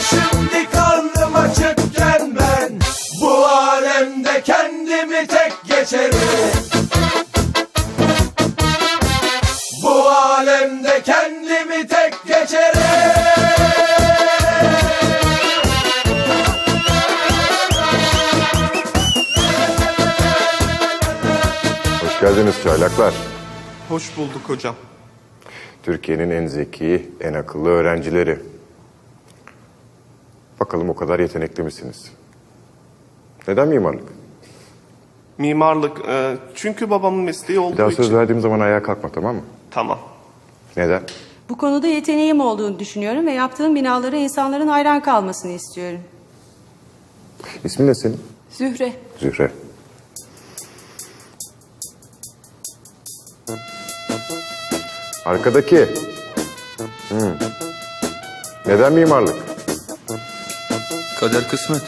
şimdi karnım açıkken ben Bu alemde kendimi tek geçerim Bu alemde kendimi tek geçerim Hoş geldiniz çaylaklar. Hoş bulduk hocam. Türkiye'nin en zeki, en akıllı öğrencileri. Bakalım o kadar yetenekli misiniz? Neden mimarlık? Mimarlık. e, çünkü babamın mesleği olduğu Bir daha için. söz verdiğim zaman ayağa kalkma tamam mı? Tamam. Neden? Bu konuda yeteneğim olduğunu düşünüyorum ve yaptığım binalara insanların hayran kalmasını istiyorum. İsmin ne senin? Zühre, Zühre. Arkadaki. Hmm. Neden mimarlık? Kader kısmet.